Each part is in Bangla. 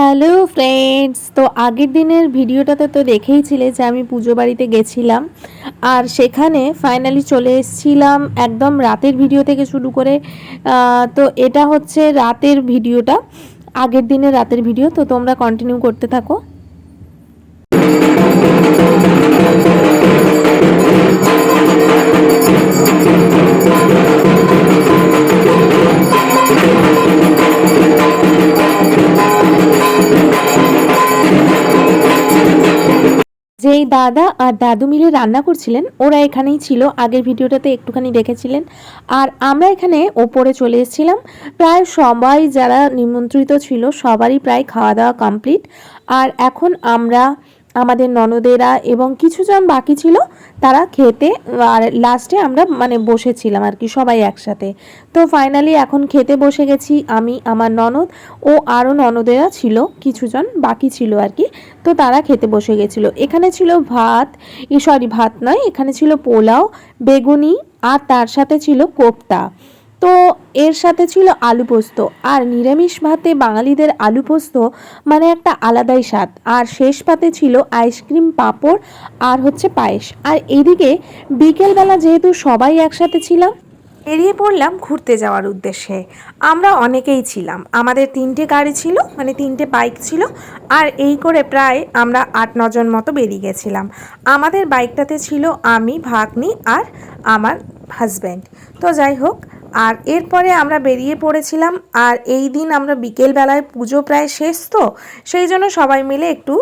হ্যালো ফ্রেন্ডস, তো আগের দিনের ভিডিওটাতে তো দেখেইছিলে যে আমি পুজো বাড়িতে গেছিলাম, আর সেখানে ফাইনালি চলে এসেছিলাম একদম রাতের ভিডিও থেকে শুরু করে তো এটা হচ্ছে রাতের ভিডিওটা, আগের দিনের রাতের ভিডিও, তো তোমরা কন্টিনিউ করতে থাকো। যেই দাদা আর দাদু মিলে রান্না করছিলেন, ওরা এখানেই ছিল। আগের ভিডিওটাতে একটুখানি দেখেছিলেন। আর আমরা এখানে ওপরে চলে এসেছিলাম। প্রায় সবাই যারা নিমন্ত্রিত ছিল, সবারই প্রায় খাওয়া দাওয়া কমপ্লিট আর এখন আমরা আমাদের ননদেরা এবং কিছুজন বাকি ছিল, তারা খেতে, আর লাস্টে আমরা মানে বসেছিলাম আর কি সবাই একসাথে। তো ফাইনালি এখন খেতে বসে গেছি আমি, আমার ননদ ও আরও ননদেরা ছিল, কিছুজন বাকি ছিল আর কি। তো তারা খেতে বসে গেছিল। এখানে ছিল ভাত সরি ভাত নয়, এখানে ছিল পোলাও, বেগুনি আর তার সাথে ছিল কোপ্তা। তো এর সাথে ছিল আলু পোস্ত। আর নিরামিষ ভাতে বাঙালিদের আলু পোস্ত মানে একটা আলাদাই স্বাদ। আর শেষ পাতে ছিল আইসক্রিম, পাঁপড় আর হচ্ছে পায়েস। আর এদিকে বিকেলবেলা যেহেতু সবাই একসাথে ছিলাম, বেরিয়ে পড়লাম ঘুরতে যাওয়ার উদ্দেশ্যে। আমরা অনেকেই ছিলাম। আমাদের তিনটে গাড়ি ছিল মানে তিনটে বাইক ছিল। আর এই করে প্রায় আমরা আট নজন মতো বেরিয়ে গেছিলাম। আমাদের বাইকটাতে ছিল আমি, ভাগ্নি আর আমার হাজব্যান্ড তো যাই হোক আর এরপরে আমরা বেরিয়ে পড়েছিলাম, আর এই দিন আমরা বিকেলবেলায় পুজো প্রায় শেষ তো, সেই জন্য সবাই মিলে একটু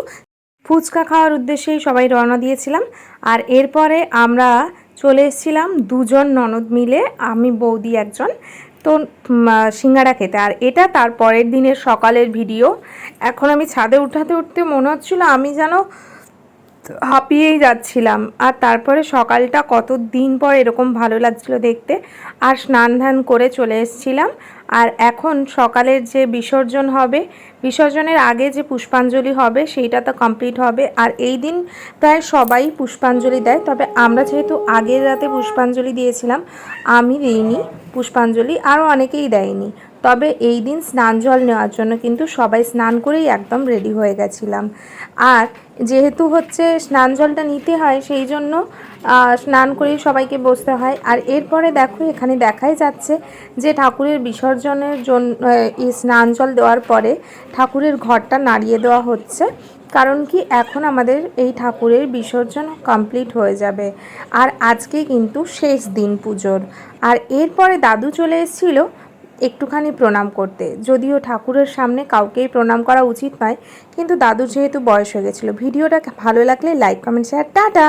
ফুচকা খাওয়ার উদ্দেশ্যেই সবাই রওনা দিয়েছিলাম। আর এরপরে আমরা চলে এসেছিলাম দুজন ননদ মিলে, আমি, বৌদি একজন, তো সিঙ্গারা খেতে। আর এটা তার পরের দিনের সকালের ভিডিও। এখন আমি ছাদে উঠাতে উঠতে মনে হচ্ছিল আমি যেন হাঁপিয়েই যাচ্ছিলাম। আর তারপরে সকালটা কত দিন পর এরকম ভালো লাগছিল দেখতে, আর স্নান ধান করে চলে এসেছিলাম। আর এখন সকালের যে বিসর্জন হবে, বিসর্জনের আগে যে পুষ্পাঞ্জলি হবে, সেইটা তো কমপ্লিট হবে। আর এই দিন প্রায় সবাই পুষ্পাঞ্জলি দেয়। তবে আমরা যেহেতু আগের রাতে পুষ্পাঞ্জলি দিয়েছিলাম, আমি দিইনি পুষ্পাঞ্জলি আরও অনেকেই দেয়নি। তবে এই দিন স্নান জল নেওয়ার জন্য কিন্তু সবাই স্নান করেই একদম রেডি হয়ে গেছিলাম। আর যেহেতু হচ্ছে স্নান জলটা নিতে হয়, সেই জন্য স্নান করেই সবাইকে বসতে হয়। আর এরপরে দেখো, এখানে দেখাই যাচ্ছে যে ঠাকুরের বিসর্জনের জন্য এই স্নান জল দেওয়ার পরে ঠাকুরের ঘরটা নাড়িয়ে দেওয়া হচ্ছে। কারণ কি, এখন আমাদের এই ঠাকুরের বিসর্জন কমপ্লিট হয়ে যাবে। আর আজকে কিন্তু শেষ দিন পুজোর। আর এরপরে দাদু চলে এসেছিল একটুখানি প্রণাম করতে। যদিও ঠাকুরের সামনে কাউকেই প্রণাম করা উচিত নয়, কিন্তু দাদু যেহেতু বয়স হয়ে গেছিল, ভিডিওটা ভালো লাগলে লাইক, কমেন্ট শেয়ার টাটা!